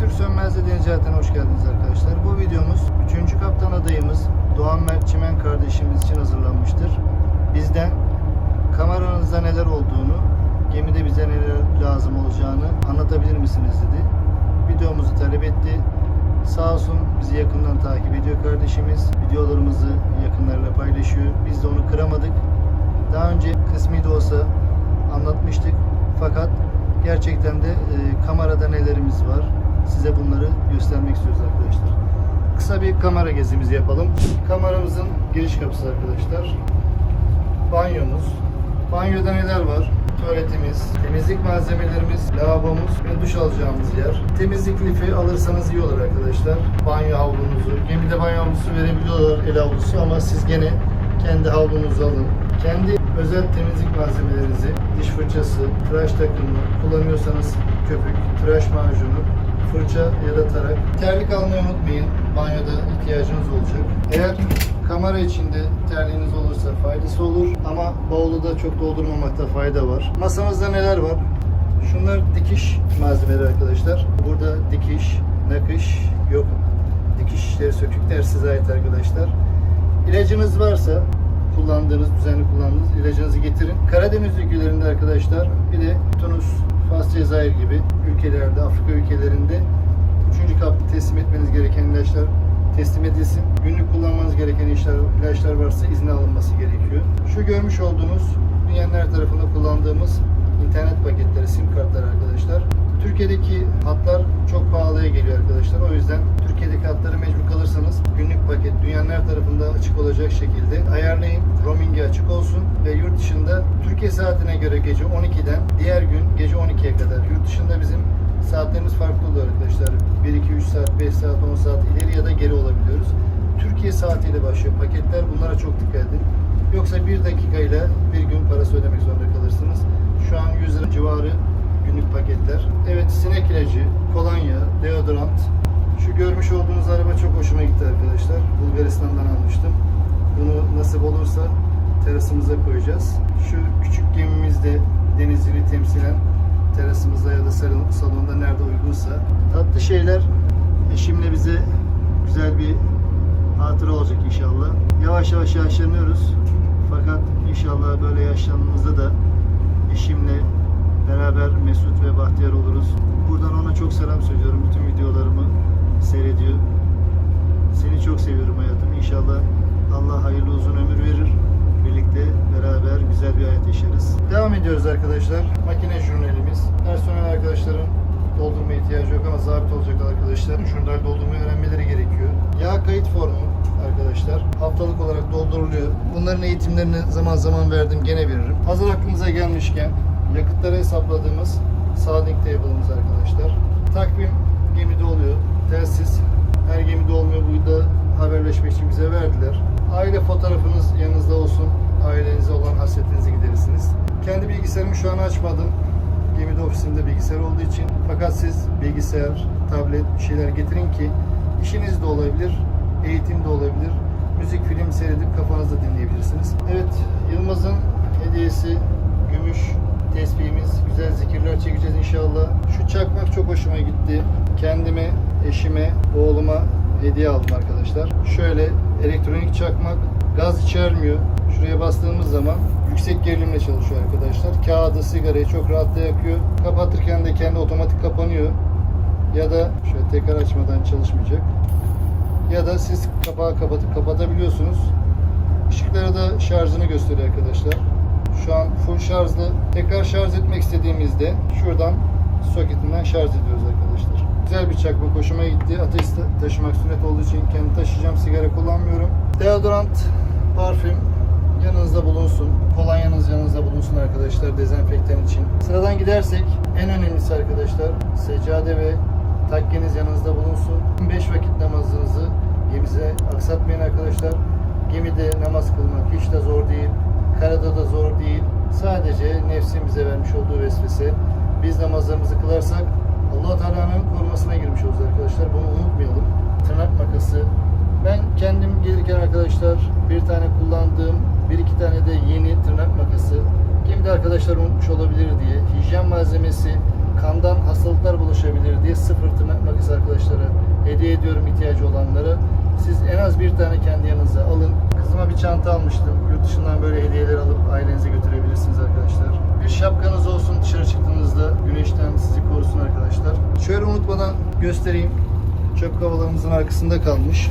Türk Sönmez'de Deniz Hayatı'na hoş geldiniz arkadaşlar. Bu videomuz 3. kaptan adayımız Doğan Mert Çimen kardeşimiz için hazırlanmıştır. Bizden kameranızda neler olduğunu, gemide bize neler lazım olacağını anlatabilir misiniz dedi. Videomuzu talep etti. Sağ olsun bizi yakından takip ediyor kardeşimiz. Videolarımızı yakınlarla paylaşıyor. Biz de onu kıramadık. Daha önce kısmi de olsa anlatmıştık. Fakat gerçekten de e, kamerada nelerimiz var. Size bunları göstermek istiyoruz arkadaşlar. Kısa bir kamera gezimizi yapalım. Kameramızın giriş kapısı arkadaşlar. Banyomuz. Banyoda neler var? Tuvaletimiz, temizlik malzemelerimiz, lavabomuz ve duş alacağımız yer. Temizlik lifi alırsanız iyi olur arkadaşlar. Banyo havlunuzu. Gemide banyo havlusu verebiliyorlar el havlusu ama siz gene kendi havlunuzu alın. Kendi özel temizlik malzemelerinizi, diş fırçası, tıraş takımı, kullanıyorsanız köpük, tıraş macunu, fırça ya da tarak. Terlik almayı unutmayın. Banyoda ihtiyacınız olacak. Eğer kamera içinde terliğiniz olursa faydası olur ama bavulu da çok doldurmamakta fayda var. Masamızda neler var? Şunlar dikiş malzemeleri arkadaşlar. Burada dikiş, nakış yok. Dikiş işleri size ait arkadaşlar. İlacınız varsa kullandığınız, düzenli kullandığınız ilacınızı getirin. Karadeniz ülkelerinde arkadaşlar bir de Tunus, Fas, Cezayir gibi ülkelerde, Afrika ülkelerinde 3. kapta teslim etmeniz gereken ilaçlar teslim edilsin. Günlük kullanmanız gereken ilaçlar, ilaçlar varsa izni alınması gerekiyor. Şu görmüş olduğunuz dünyanın her tarafında kullandığımız internet paketleri, sim kartları arkadaşlar. Türkiye'deki hatlar çok pahalıya geliyor arkadaşlar. O yüzden Türkiye'deki hatları mecbur kalırsanız günlük paket dünyanın her tarafında açık olacak şekilde ayarlayın. Roaming'i açık olsun ve yurt dışında Türkiye saatine göre gece 12'den diğer gün gece 12'ye kadar. Yurt dışında bizim saatlerimiz farklı oluyor arkadaşlar. 1, 2, 3 saat, 5 saat, 10 saat ileri ya da geri olabiliyoruz. Türkiye saatiyle başlıyor paketler. Bunlara çok dikkat edin. Yoksa bir dakikayla bir gün parası ödemek zorunda kalırsınız. Şu an 100 lira civarı günlük paketler. Evet sinek ilacı, kolonya, deodorant. Şu görmüş olduğunuz araba çok hoşuma gitti arkadaşlar. Bulgaristan'dan almıştım. Bunu nasip olursa terasımıza koyacağız. Şu küçük gemimizde denizciliği temsilen terasımızda ya da salon- salonda nerede uygunsa. Tatlı şeyler eşimle bize güzel bir hatıra olacak inşallah. Yavaş yavaş yaşlanıyoruz. Fakat inşallah böyle yaşlandığımızda da eşimle beraber Mesut ve Bahtiyar oluruz. Buradan ona çok selam söylüyorum. Bütün videolarımı seyrediyor. Seni çok seviyorum hayatım. İnşallah Allah hayırlı uzun ömür verir. Birlikte beraber güzel bir hayat yaşarız. Devam ediyoruz arkadaşlar. Makine jurnalimiz. Personel arkadaşların doldurma ihtiyacı yok ama zabit olacak arkadaşların jurnal doldurmayı öğrenmeleri gerekiyor. Yağ kayıt formu arkadaşlar haftalık olarak dolduruluyor. Bunların eğitimlerini zaman zaman verdim gene veririm. Hazır aklınıza gelmişken yakıtları hesapladığımız Saadink table'ımız arkadaşlar. Takvim gemide oluyor. Telsiz her gemide olmuyor. Bu da haberleşmek için bize verdiler. Aile fotoğrafınız yanınızda olsun. Ailenize olan hasretinizi giderirsiniz. Kendi bilgisayarımı şu an açmadım. Gemide ofisimde bilgisayar olduğu için. Fakat siz bilgisayar, tablet bir şeyler getirin ki işiniz de olabilir, eğitim de olabilir. Müzik, film seyredip kafanızda dinleyebilirsiniz. Evet, Yılmaz'ın hediyesi gümüş tesbihimiz. Güzel zikirler çekeceğiz inşallah. Şu çakmak çok hoşuma gitti. Kendime, eşime, oğluma hediye aldım arkadaşlar. Şöyle elektronik çakmak gaz içermiyor. Şuraya bastığımız zaman yüksek gerilimle çalışıyor arkadaşlar. Kağıdı, sigarayı çok rahatla yakıyor. Kapatırken de kendi otomatik kapanıyor. Ya da şöyle tekrar açmadan çalışmayacak. Ya da siz kapağı kapatıp kapatabiliyorsunuz. Işıkları da şarjını gösteriyor arkadaşlar. Şu an full şarjlı. Tekrar şarj etmek istediğimizde şuradan soketinden şarj ediyoruz arkadaşlar. Güzel bir çakmak hoşuma gitti. Ateş ta- taşımak sünnet olduğu için kendi taşıyacağım. Sigara kullanmıyorum. Deodorant, parfüm yanınızda bulunsun. Kolonyanız yanınızda bulunsun arkadaşlar dezenfektan için. Sıradan gidersek en önemlisi arkadaşlar seccade ve takkeniz yanınızda bulunsun. 5 vakit namazınızı gemize aksatmayın arkadaşlar. Gemide namaz kılmak hiç de zor değil. Karada da zor değil. Sadece nefsin bize vermiş olduğu vesvese. Biz namazlarımızı kılarsak allah Teala'nın korumasına girmiş oluruz arkadaşlar. Bunu unutmayalım. Tırnak makası. Ben kendim gelirken arkadaşlar bir tane kullandığım, bir iki tane de yeni tırnak makası. Gemide arkadaşlar unutmuş olabilir diye. Hijyen malzemesi, kandan hastalıklar bulaşabilir diye sıfır tırnak makas arkadaşlara hediye ediyorum ihtiyacı olanlara. Siz en az bir tane kendi yanınıza alın. Kızıma bir çanta almıştım. Yurt dışından böyle hediyeler alıp ailenize götürebilirsiniz arkadaşlar. Bir şapkanız olsun dışarı çıktığınızda güneşten sizi korusun arkadaşlar. Şöyle unutmadan göstereyim. Çöp kovalarımızın arkasında kalmış.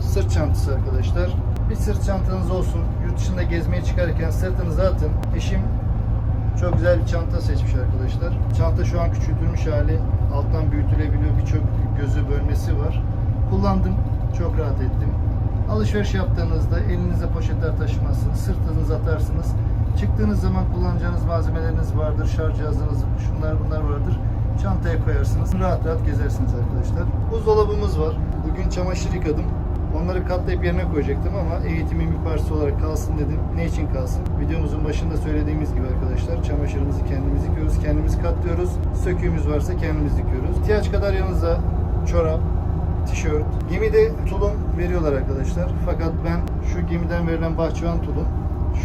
Sırt çantası arkadaşlar. Bir sırt çantanız olsun. Yurt dışında gezmeye çıkarken sırtınıza atın. Eşim çok güzel bir çanta seçmiş arkadaşlar. Çanta şu an küçültülmüş hali. Alttan büyütülebiliyor. Birçok gözü bölmesi var. Kullandım. Çok rahat ettim. Alışveriş yaptığınızda elinizde poşetler taşımazsınız. Sırtınıza atarsınız. Çıktığınız zaman kullanacağınız malzemeleriniz vardır. Şarj cihazınız, şunlar bunlar vardır. Çantaya koyarsınız. Rahat rahat gezersiniz arkadaşlar. Buzdolabımız var. Bugün çamaşır yıkadım. Onları katlayıp yerine koyacaktım ama eğitimin bir parçası olarak kalsın dedim. Ne için kalsın? Videomuzun başında söylediğimiz gibi arkadaşlar çamaşırımızı kendimiz yıkıyoruz, kendimiz katlıyoruz. Söküğümüz varsa kendimiz yıkıyoruz. İhtiyaç kadar yanınızda çorap, tişört. Gemide tulum veriyorlar arkadaşlar. Fakat ben şu gemiden verilen bahçıvan tulum,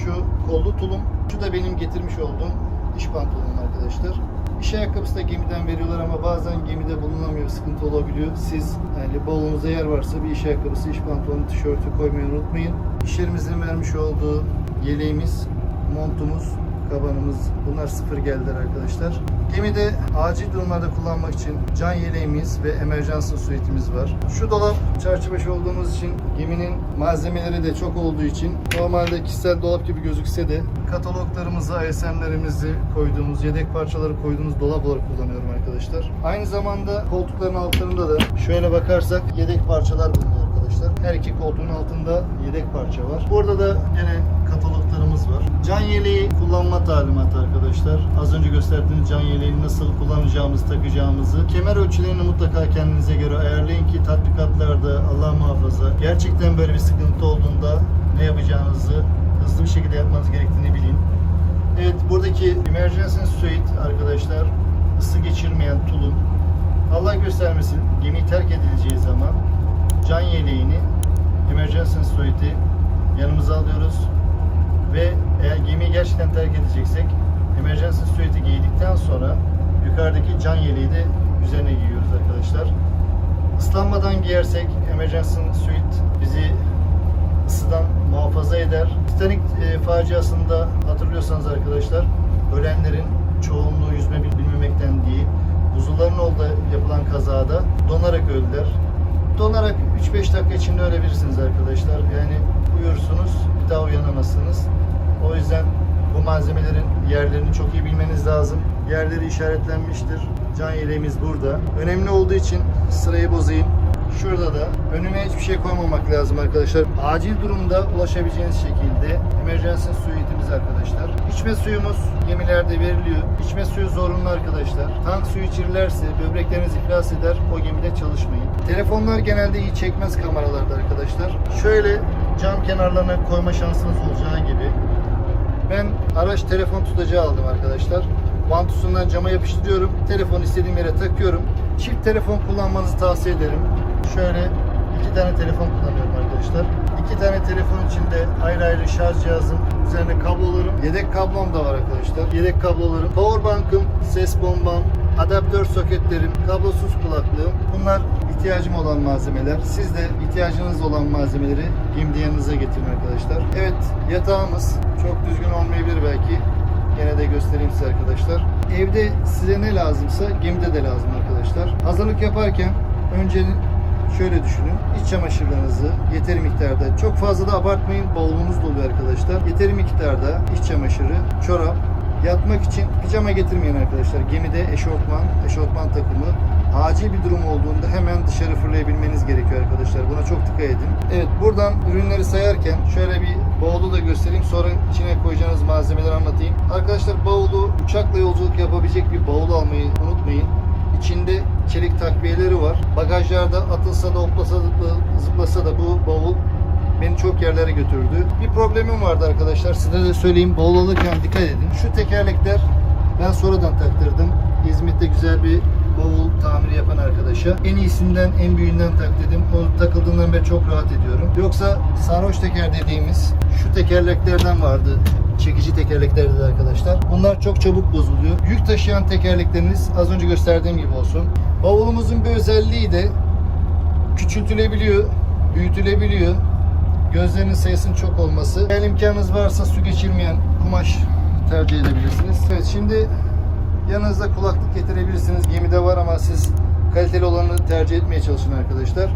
şu kollu tulum, şu da benim getirmiş olduğum iş pantolonum arkadaşlar. İş ayakkabısı da gemiden veriyorlar ama bazen gemide bulunamıyor, sıkıntı olabiliyor. Siz yani bavulunuza yer varsa bir iş ayakkabısı, iş pantolonu, tişörtü koymayı unutmayın. İş yerimizin vermiş olduğu yeleğimiz, montumuz, kabanımız bunlar sıfır geldiler arkadaşlar. Gemide acil durumlarda kullanmak için can yeleğimiz ve emergency suite'imiz var. Şu dolap çarşıbaşı olduğumuz için geminin malzemeleri de çok olduğu için normalde kişisel dolap gibi gözükse de kataloglarımızı, ISM'lerimizi koyduğumuz, yedek parçaları koyduğumuz dolap olarak kullanıyorum arkadaşlar. Aynı zamanda koltukların altlarında da şöyle bakarsak yedek parçalar bulunuyor arkadaşlar. Her iki koltuğun altında yedek parça var. Burada da yine kataloglarımız var. Can yeleği kullanma talimatı arkadaşlar. Az önce gösterdiğiniz can yeleğini nasıl kullanacağımızı, takacağımızı. Kemer ölçülerini mutlaka kendinize göre ayarlayın ki tatbikatlarda Allah muhafaza gerçekten böyle bir sıkıntı olduğunda ne yapacağınızı hızlı bir şekilde yapmanız gerektiğini bilin. Evet buradaki emergency suite arkadaşlar ısı geçirmeyen tulum. Allah göstermesin gemi terk edileceği zaman can yeleğini emergency suite'i yanımıza alıyoruz ve eğer gemiyi gerçekten terk edeceksek emergency suite'i giydikten sonra yukarıdaki can yeleği de üzerine giyiyoruz arkadaşlar. Islanmadan giyersek emergency suite bizi ısıdan muhafaza eder. Titanic e, faciasında hatırlıyorsanız arkadaşlar ölenlerin çoğunluğu yüzme bil- bilmemekten değil buzulların oldu yapılan kazada donarak öldüler. Donarak 3-5 dakika içinde ölebilirsiniz arkadaşlar. Yani uyursunuz bir daha uyanamazsınız. O yüzden bu malzemelerin yerlerini çok iyi bilmeniz lazım. Yerleri işaretlenmiştir. Can yeleğimiz burada. Önemli olduğu için sırayı bozayım. Şurada da önüne hiçbir şey koymamak lazım arkadaşlar. Acil durumda ulaşabileceğiniz şekilde emergency suite'imiz arkadaşlar. İçme suyumuz gemilerde veriliyor. İçme suyu zorunlu arkadaşlar. Tank suyu içirirlerse böbrekleriniz iflas eder. O gemide çalışmayın. Telefonlar genelde iyi çekmez kameralarda arkadaşlar. Şöyle cam kenarlarına koyma şansınız olacağı gibi ben araç telefon tutacağı aldım arkadaşlar. Vantusundan cama yapıştırıyorum. Telefonu istediğim yere takıyorum. Çift telefon kullanmanızı tavsiye ederim. Şöyle iki tane telefon kullanıyorum arkadaşlar. İki tane telefon içinde ayrı ayrı şarj cihazım, üzerine kablolarım, yedek kablom da var arkadaşlar. Yedek kablolarım, powerbank'ım, ses bombam, adaptör soketlerim, kablosuz kulaklığım. Bunlar ihtiyacım olan malzemeler. Siz de ihtiyacınız olan malzemeleri gemide yanınıza getirin arkadaşlar. Evet yatağımız çok düzgün olmayabilir belki. Gene de göstereyim size arkadaşlar. Evde size ne lazımsa gemide de lazım arkadaşlar. Hazırlık yaparken önce şöyle düşünün. İç çamaşırlarınızı yeteri miktarda, çok fazla da abartmayın. Bavulunuz dolu arkadaşlar. Yeteri miktarda iç çamaşırı, çorap, Yatmak için pijama getirmeyin arkadaşlar. Gemide eşofman, eşofman takımı acil bir durum olduğunda hemen dışarı fırlayabilmeniz gerekiyor arkadaşlar. Buna çok dikkat edin. Evet buradan ürünleri sayarken şöyle bir bavulu da göstereyim. Sonra içine koyacağınız malzemeleri anlatayım. Arkadaşlar bavulu uçakla yolculuk yapabilecek bir bavul almayı unutmayın. İçinde çelik takviyeleri var. Bagajlarda atılsa da hoplasa da zıplasa da bu bavul beni çok yerlere götürdü. Bir problemim vardı arkadaşlar. Size de söyleyeyim. Bavul alırken dikkat edin. Şu tekerlekler ben sonradan taktırdım. İzmit'te güzel bir bavul tamiri yapan arkadaşa. En iyisinden, en büyüğünden tak dedim. O takıldığından beri çok rahat ediyorum. Yoksa sarhoş teker dediğimiz şu tekerleklerden vardı çekici tekerleklerdir arkadaşlar. Bunlar çok çabuk bozuluyor. Yük taşıyan tekerlekleriniz az önce gösterdiğim gibi olsun. Bavulumuzun bir özelliği de küçültülebiliyor, büyütülebiliyor. Gözlerinin sayısının çok olması. Eğer imkanınız varsa su geçirmeyen kumaş tercih edebilirsiniz. Evet şimdi yanınızda kulaklık getirebilirsiniz. Gemide var ama siz kaliteli olanı tercih etmeye çalışın arkadaşlar.